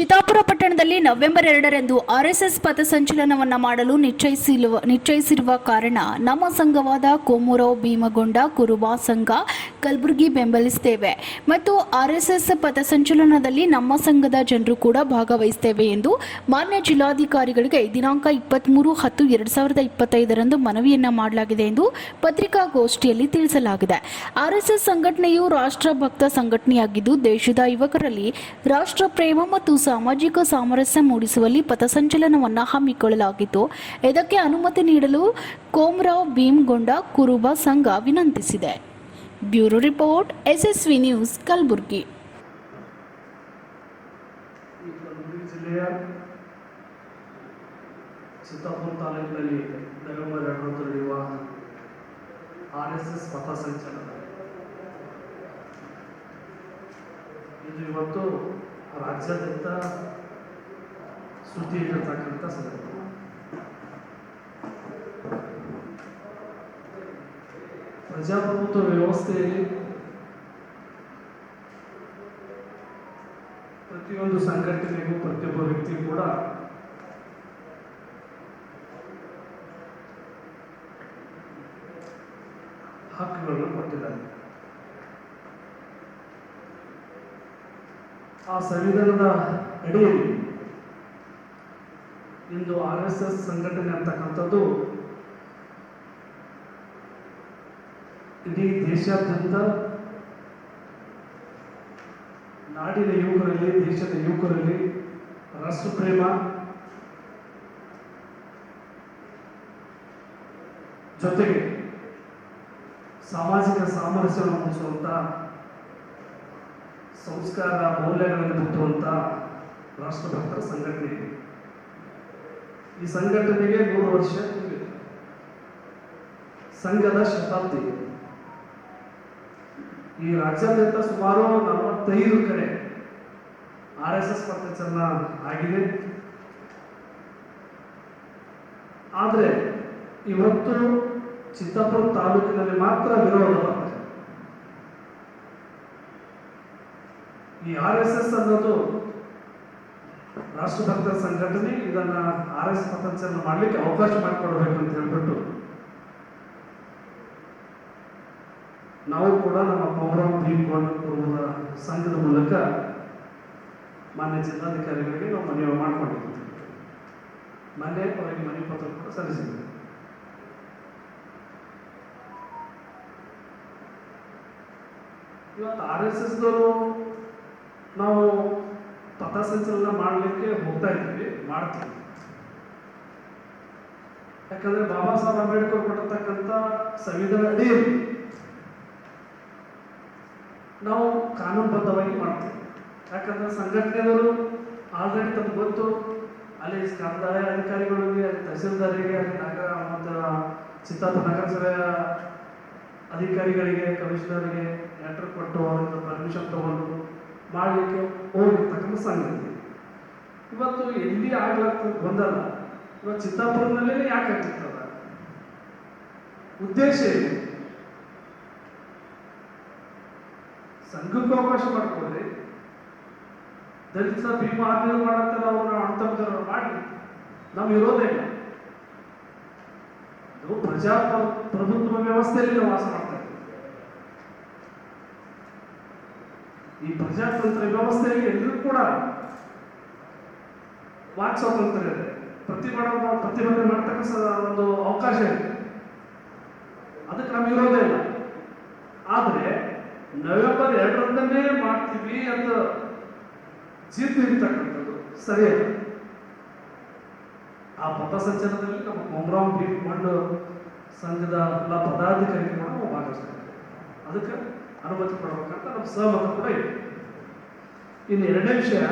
ಚಿತ್ತಾಪುರ ಪಟ್ಟಣದಲ್ಲಿ ನವೆಂಬರ್ ಎರಡರಂದು ಆರ್ಎಸ್ಎಸ್ ಪಥಸಂಚಲನವನ್ನು ಮಾಡಲು ನಿಶ್ಚಯಿಸಿರುವ ನಿಶ್ಚಯಿಸಿರುವ ಕಾರಣ ನಮ್ಮ ಸಂಘವಾದ ಕೋಮುರಾವ್ ಭೀಮಗೊಂಡ ಕುರುಬಾ ಸಂಘ ಕಲಬುರಗಿ ಬೆಂಬಲಿಸುತ್ತೇವೆ ಮತ್ತು ಆರ್ಎಸ್ಎಸ್ ಪಥಸಂಚಲನದಲ್ಲಿ ನಮ್ಮ ಸಂಘದ ಜನರು ಕೂಡ ಭಾಗವಹಿಸುತ್ತೇವೆ ಎಂದು ಮಾನ್ಯ ಜಿಲ್ಲಾಧಿಕಾರಿಗಳಿಗೆ ದಿನಾಂಕ ಇಪ್ಪತ್ತ್ಮೂರು ಹತ್ತು ಎರಡು ಸಾವಿರದ ಇಪ್ಪತ್ತೈದರಂದು ಮನವಿಯನ್ನು ಮಾಡಲಾಗಿದೆ ಎಂದು ಪತ್ರಿಕಾಗೋಷ್ಠಿಯಲ್ಲಿ ತಿಳಿಸಲಾಗಿದೆ. ಆರ್ಎಸ್ಎಸ್ ಸಂಘಟನೆಯು ರಾಷ್ಟ್ರಭಕ್ತ ಸಂಘಟನೆಯಾಗಿದ್ದು ದೇಶದ ಯುವಕರಲ್ಲಿ ರಾಷ್ಟ್ರ ಪ್ರೇಮ ಮತ್ತು ಸಾಮಾಜಿಕ ಸಾಮರಸ್ಯ ಮೂಡಿಸುವಲ್ಲಿ ಪಥಸಂಚಲನವನ್ನು ಹಮ್ಮಿಕೊಳ್ಳಲಾಗಿತ್ತು. ಇದಕ್ಕೆ ಅನುಮತಿ ನೀಡಲು ಕೋಮರಾವ್ ಭೀಮ್ಗೊಂಡ ಕುರುಬ ಸಂಘ ವಿನಂತಿಸಿದೆ. Bureau report, SSV news, Kalaburagi. Chittapur ತಾಲೂಕಿನಲ್ಲಿ ನವೆಂಬರ್ ಎರಡರಂದು ನಡೆಯುವ ಆರ್ ಎಸ್ ಎಸ್ ಪಥಸಂಚಲನ. ಇದು ಇವತ್ತು ರಾಜ್ಯಾದ್ಯಂತ ಸುದ್ದಿಯಲ್ಲಿರ್ತಕ್ಕಂಥ ಸಂದರ್ಭ. ಪ್ರಜಾಪ್ರಭುತ್ವ ವ್ಯವಸ್ಥೆಯಲ್ಲಿ ಪ್ರತಿಯೊಂದು ಸಂಘಟನೆಗೂ ಪ್ರತಿಯೊಬ್ಬ ವ್ಯಕ್ತಿ ಕೂಡ ಹಕ್ಕುಗಳನ್ನು ಕೊಟ್ಟಿದ್ದಾರೆ. ಆ ಸಂವಿಧಾನದ ಅಡಿಯಲ್ಲಿ ಇಂದು ಆರ್ ಎಸ್ ಎಸ್ ಸಂಘಟನೆ ಅಂತಕ್ಕಂಥದ್ದು ಇಡೀ ದೇಶಾದ್ಯಂತ ನಾಡಿನ ಯುವಕರಲ್ಲಿ, ದೇಶದ ಯುವಕರಲ್ಲಿ ರಾಷ್ಟ್ರಪ್ರೇಮ, ಜೊತೆಗೆ ಸಾಮಾಜಿಕ ಸಾಮರಸ್ಯವನ್ನು ಮೂಡಿಸುವಂತ ಸಂಸ್ಕಾರ ಮೌಲ್ಯಗಳನ್ನು ಬಿತ್ತುವಂತ ರಾಷ್ಟ್ರಭಕ್ತರ ಸಂಘಟನೆ ಇದೆ. ಈ ಸಂಘಟನೆಗೆ ನೂರು ವರ್ಷ ಸಂಘದ ಶತಾಬ್ದಿ ಈ ರಾಜ್ಯಾದ್ಯಂತ ಸುಮಾರು ನಲವತ್ತೈದು ಕಡೆ ಆರ್ ಎಸ್ ಎಸ್ ಆಗಿದೆ. ಆದರೆ ಇವತ್ತು ಚಿತ್ತಾಪುರ ತಾಲೂಕಿನಲ್ಲಿ ಮಾತ್ರ ವಿರೋಧ ಈ ಆರ್ ಎಸ್ ಎಸ್ ಅನ್ನೋದು ರಾಷ್ಟ್ರಭಕ್ತ ಸಂಘಟನೆ, ಇದನ್ನ ಆರ್ ಎಸ್ ಪ್ರಪಂಚನ ಮಾಡಲಿಕ್ಕೆ ಅವಕಾಶ ಮಾಡಿಕೊಡ್ಬೇಕು ಅಂತ ಹೇಳ್ಬಿಟ್ಟು ನಾವು ಕೂಡ ನಮ್ಮ ಪ್ರೋಗ್ರಾಮ್ ಭೀಮ್ ಪೂರ್ವದ ಸಂಘದ ಮೂಲಕ ಮಾನ್ಯ ಜಿಲ್ಲಾಧಿಕಾರಿಗಳಿಗೆ ನಾವು ಮನವಿ ಮಾಡಿಕೊಂಡಿದ್ದೀವಿ. ಮೊನ್ನೆ ಅವರಿಗೆ ಮನವಿ ಪತ್ರ ಕೂಡ ಸಲ್ಲಿಸಿದ್ದೀವಿ. ಇವತ್ತು ಆರ್ ಎಸ್ ಎಸ್ದವರು ನಾವು ಪಥಸಂಚಲನ ಮಾಡಲಿಕ್ಕೆ ಹೋಗ್ತಾ ಇದ್ದೀವಿ, ಮಾಡ್ತೀವಿ. ಯಾಕಂದ್ರೆ ಬಾಬಾ ಸಾಹೇಬ್ ಅಂಬೇಡ್ಕರ್ ಕೊಟ್ಟಿರ್ತಕ್ಕಂಥ ಸಂವಿಧಾನ ಅಡಿಯಲ್ಲಿ ನಾವು ಕಾನೂನುಬದ್ಧವಾಗಿ ಮಾಡ್ತೀವಿ. ಯಾಕಂದ್ರೆ ಸಂಘಟನೆದವರು ಆಲ್ರೆಡಿ ತಮ್ಗೆ ಗೊತ್ತು ಅಲ್ಲಿ ಕಂದಾಯ ಅಧಿಕಾರಿಗಳಿಗೆ, ಅಲ್ಲಿ ತಹಸೀಲ್ದಾರಿಗೆ, ಅಲ್ಲಿ ನಗರ ಮತ್ತು ಚಿತ್ತಾಪುರ ನಗರಸಭೆಯ ಅಧಿಕಾರಿಗಳಿಗೆ, ಕಮಿಷನರ್ಗೆ ಲೆಟರ್ ಕೊಟ್ಟು ಅವರಿಂದ ಪರ್ಮಿಷನ್ ತಗೊಂಡು ಮಾಡಲಿಕ್ಕೆ ಹೋಗಿರ್ತಕ್ಕಂಥ ಸಂಗತಿ. ಇವತ್ತು ಎಲ್ಲಿ ಆಗ್ಲಕ್ಕ ಬಂದಲ್ಲ ಇವತ್ತು ಚಿತ್ತಾಪುರದಲ್ಲಿ ಯಾಕೆ ಆಗ್ತಿರ್ತದ ಉದ್ದೇಶ ಏನು? ಸಂಘಕ್ಕೂ ಅವಕಾಶ ಮಾಡ್ಕೊಡ್ರಿ. ದಲಿತ ಭೀಮಾ ಆದ್ಮೇಲೆ ಮಾಡಂತಾರೆ ಅವ್ರನ್ನ ಅಣ್ತಮ್ಮದವ್ರು ಮಾಡಿ. ನಮ್ಗೆ ಇರೋದೇ ಇಲ್ಲ. ಪ್ರಜಾಪ್ರಭುತ್ವ ವ್ಯವಸ್ಥೆಯಲ್ಲಿ ವಾಸ ಮಾಡ್ತಾ ಇದ್ದೀವಿ ಈ ಪ್ರಜಾತಂತ್ರ ವ್ಯವಸ್ಥೆಯಲ್ಲಿ ಎಲ್ಲರೂ ಕೂಡ ವಾಕ್ ಸ್ವಾತಂತ್ರ್ಯ ಇದೆ. ಪ್ರತಿಭಟನೆ ಪ್ರತಿಭಟನೆ ಮಾಡ್ತಕ್ಕ ಒಂದು ಅವಕಾಶ ಇದೆ. ಅದಕ್ಕೆ ನಮ್ಗೆ ಇರೋದೇ ಇಲ್ಲ. ಆದರೆ ನವೆಂಬರ್ ಎರಡರಂದನೇ ಮಾಡ್ತೀವಿ ಅಂತ ಜೀರ್ಣ ಇರ್ತಕ್ಕಂಥದ್ದು ಸರಿಯಲ್ಲ. ಆ ಪಥಸಂಚಲನದಲ್ಲಿ ನಮ್ಮ ಕೊಮರಾಮ್ ಬಿ ಮಂಡು ಸಂಘದ ಎಲ್ಲ ಪದಾಧಿಕಾರಿಗಳು ಭಾಗವಹಿಸ್ತಾರೆ ಅದಕ್ಕೆ ಅನುಮತಿ ಕೊಡಬೇಕಂತ ನಮ್ಮ ಸಹಮತ ಕೂಡ ಇದೆ. ಇನ್ನು ಎರಡನೇ ವಿಷಯ